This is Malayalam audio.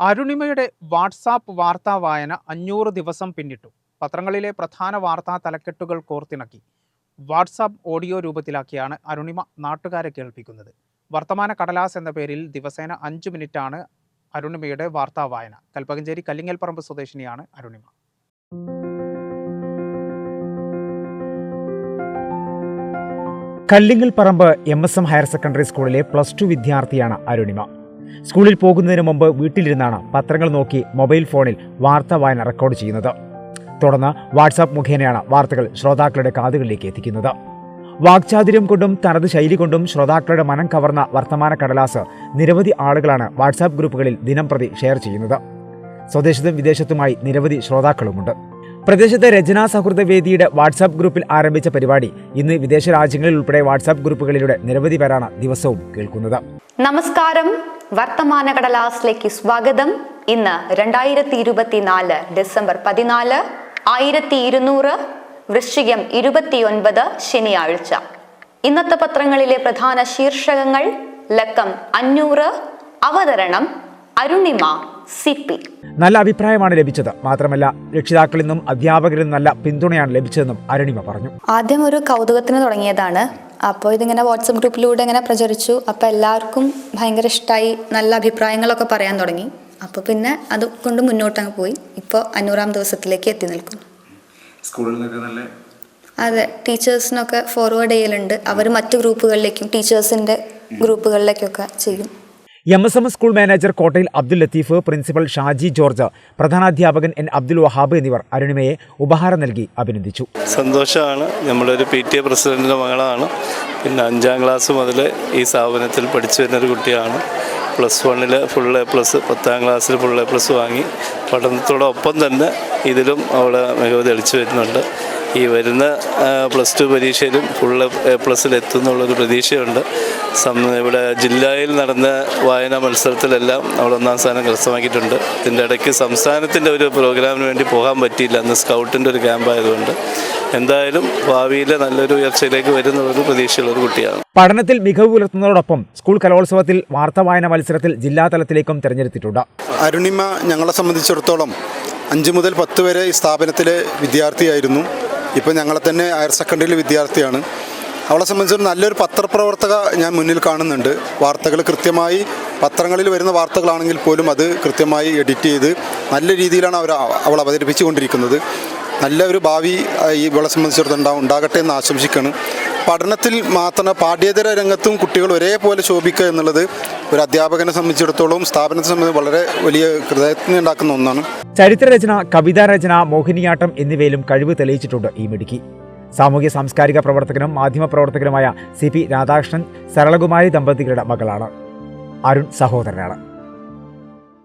അരുണിമയുടെ വാട്സാപ്പ് വാർത്താ വായന അഞ്ഞൂറ് ദിവസം പിന്നിട്ടു. പത്രങ്ങളിലെ പ്രധാന വാർത്താ തലക്കെട്ടുകൾ കോർത്തിണക്കി. വാട്സാപ്പ് ഓഡിയോ രൂപത്തിലാക്കിയാണ് അരുണിമ നാട്ടുകാരെ കേൾപ്പിക്കുന്നത്. വർത്തമാന കടലാസ് എന്ന പേരിൽ ദിവസേന അഞ്ച് മിനിറ്റാണ് അരുണിമയുടെ വാർത്താ വായന. Kalpakanchery Kallingalparamba സ്വദേശിനിയാണ് Arunima. Kallingal Paramba M S M higher secondary സ്കൂളിലെ പ്ലസ് ടു വിദ്യാർത്ഥിയാണ് അരുണിമ. സ്കൂളിൽ പോകുന്നതിന് മുമ്പ് വീട്ടിലിരുന്നാണ് പത്രങ്ങൾ നോക്കി മൊബൈൽ ഫോണിൽ വാർത്ത വായന റെക്കോർഡ് ചെയ്യുന്നത്. തുടർന്ന് വാട്സാപ്പ് മുഖേനയാണ് വാർത്തകൾ ശ്രോതാക്കളുടെ കാതുകളിലേക്ക് എത്തിക്കുന്നത്. വാക്ചാതുര്യം കൊണ്ടും തനത് ശൈലി കൊണ്ടും ശ്രോതാക്കളുടെ മനം കവർന്ന വർത്തമാന കടലാസ് നിരവധി ആളുകളാണ് വാട്സാപ്പ് ഗ്രൂപ്പുകളിൽ ദിനംപ്രതി ഷെയർ ചെയ്യുന്നത്. സ്വദേശത്തും വിദേശത്തുമായി നിരവധി ശ്രോതാക്കളുമുണ്ട്. പ്രദേശത്തെ രചനാ സൗഹൃദ വേദിയുടെ വാട്സാപ്പ് ഗ്രൂപ്പിൽ ആരംഭിച്ച പരിപാടി ഇന്ന് വിദേശ രാജ്യങ്ങളിൽ ഉൾപ്പെടെ വാട്സാപ്പ് ഗ്രൂപ്പുകളിലൂടെ നിരവധി പേരാണ് ദിവസവും കേൾക്കുന്നത്. നമസ്കാരം. വർത്തമാന കടലാസിലേക്ക് സ്വാഗതം. ഇന്ന് രണ്ടായിരത്തി ഇരുപത്തിനാല് ഡിസംബർ പതിനാല് ആയിരത്തി ഇരുന്നൂറ് വൃശ്ചികം ഇരുപത്തിയൊൻപത് ശനിയാഴ്ച. ഇന്നത്തെ പത്രങ്ങളിലെ പ്രധാന ശീർഷകങ്ങൾ ലക്കം അഞ്ഞൂറ് അവതരണം അരുണിമ സി പി നല്ല അഭിപ്രായമാണ് ലഭിച്ചത്. മാത്രമല്ല രക്ഷിതാക്കളിൽ നിന്നും അധ്യാപകരിൽ നിന്നും നല്ല പിന്തുണയാണ് ലഭിച്ചതെന്നും അരുണിമ പറഞ്ഞു. ആദ്യം ഒരു കൗതുകത്തിന് തുടങ്ങിയതാണ്. അപ്പോൾ ഇതിങ്ങനെ വാട്സപ്പ് ഗ്രൂപ്പിലൂടെ ഇങ്ങനെ പ്രചരിച്ചു. അപ്പോൾ എല്ലാവർക്കും ഭയങ്കര ഇഷ്ടമായി നല്ല അഭിപ്രായങ്ങളൊക്കെ പറയാൻ തുടങ്ങി. അപ്പോൾ പിന്നെ അത് കൊണ്ട് മുന്നോട്ട് അങ്ങ് പോയി. ഇപ്പോൾ അഞ്ഞൂറാം ദിവസത്തിലേക്ക് എത്തി നിൽക്കുന്നു. അതെ ടീച്ചേഴ്സിനൊക്കെ ഫോർവേഡ് ചെയ്യലുണ്ട്. അവർ മറ്റു ഗ്രൂപ്പുകളിലേക്കും ടീച്ചേഴ്സിന്റെ ഗ്രൂപ്പുകളിലേക്കൊക്കെ ചെയ്യും. M S M S school manager Kottayil Abdul Latheef principal Shaji George പ്രധാനാധ്യാപകൻ N Abdul Wahab എന്നിവർ അരുണിമയെ ഉപഹാരം നൽകി അഭിനന്ദിച്ചു. സന്തോഷമാണ്. നമ്മളൊരു പി ടി എ പ്രസിഡന്റിന്റെ മകളാണ്. പിന്നെ അഞ്ചാം ക്ലാസ് മുതൽ ഈ സ്ഥാപനത്തിൽ പഠിച്ചു വരുന്നൊരു കുട്ടിയാണ്. പ്ലസ് വണ്ണിൽ ഫുൾ എ പ്ലസ് പത്താം ക്ലാസ്സിൽ ഫുൾ എ പ്ലസ് വാങ്ങി. പഠനത്തോടൊപ്പം തന്നെ ഇതിലും അവൾ മികവ് തെളിച്ചു വരുന്നുണ്ട്. ഈ വരുന്ന പ്ലസ് ടു പരീക്ഷയിലും ഫുൾ എ പ്ലസ്സിൽ എത്തുന്നുള്ളൊരു പ്രതീക്ഷയുണ്ട്. ഇവിടെ ജില്ലയിൽ നടന്ന വായനാ മത്സരത്തിലെല്ലാം നമ്മൾ ഒന്നാം സ്ഥാനം കരസ്ഥമാക്കിയിട്ടുണ്ട്. ഇതിന്റെ ഇടയ്ക്ക് സംസ്ഥാനത്തിന്റെ ഒരു പ്രോഗ്രാമിന് വേണ്ടി പോകാൻ പറ്റിയില്ല. അന്ന് സ്കൗട്ടിന്റെ ഒരു ക്യാമ്പായതുകൊണ്ട് എന്തായാലും ഭാവിയിൽ നല്ലൊരു ഉയർച്ചയിലേക്ക് വരുന്ന ഒരു പ്രതീക്ഷയുള്ള ഒരു കുട്ടിയാണ്. പഠനത്തിൽ മികവ് പുലർത്തുന്നതോടൊപ്പം സ്കൂൾ കലോത്സവത്തിൽ വാർത്താ വായന മത്സരത്തിൽ ജില്ലാതലത്തിലേക്കും തിരഞ്ഞെടുത്തിട്ടുണ്ട്. അരുണിമ ഞങ്ങളെ സംബന്ധിച്ചിടത്തോളം അഞ്ച് മുതൽ പത്ത് വരെ ഈ സ്ഥാപനത്തിലെ വിദ്യാർത്ഥിയായിരുന്നു. ഇപ്പോൾ ഞങ്ങളെ തന്നെ ഹയർ സെക്കൻഡറിയിലെ വിദ്യാർത്ഥിയാണ്. അവളെ സംബന്ധിച്ച് നല്ലൊരു പത്രപ്രവർത്തക ഞാൻ മുന്നിൽ കാണുന്നുണ്ട്. വാർത്തകൾ കൃത്യമായി പത്രങ്ങളിൽ വരുന്ന വാർത്തകളാണെങ്കിൽ പോലും അത് കൃത്യമായി എഡിറ്റ് ചെയ്ത് നല്ല രീതിയിലാണ് അവർ അവൾ അവതരിപ്പിച്ചുകൊണ്ടിരിക്കുന്നത്. നല്ല ഒരു ഭാവി ഈ ഇവളെ സംബന്ധിച്ചിടത്തോളം ഉണ്ടാകട്ടെ എന്ന് ആശംസിക്കുകയാണ്. പഠനത്തിൽ മാത്രം പാഠ്യേതര രംഗത്തും കുട്ടികൾ ഒരേപോലെ ശോഭിക്കുക എന്നുള്ളത് ഒരു അധ്യാപകനെ സംബന്ധിച്ചിടത്തോളം സ്ഥാപനത്തെ സംബന്ധിച്ച് വളരെ വലിയ ഉണ്ടാക്കുന്ന ഒന്നാണ്. ചരിത്രരചന കവിതാരചന മോഹിനിയാട്ടം എന്നിവയിലും കഴിവ് തെളിയിച്ചിട്ടുണ്ട് ഈ മിടുക്കി. സാമൂഹ്യ സാംസ്കാരിക പ്രവർത്തകനും മാധ്യമപ്രവർത്തകനുമായ സി പി രാധാകൃഷ്ണൻ സരളകുമാരി ദമ്പതികളുടെ മകളാണ്. അരുൺ സഹോദരനാണ്.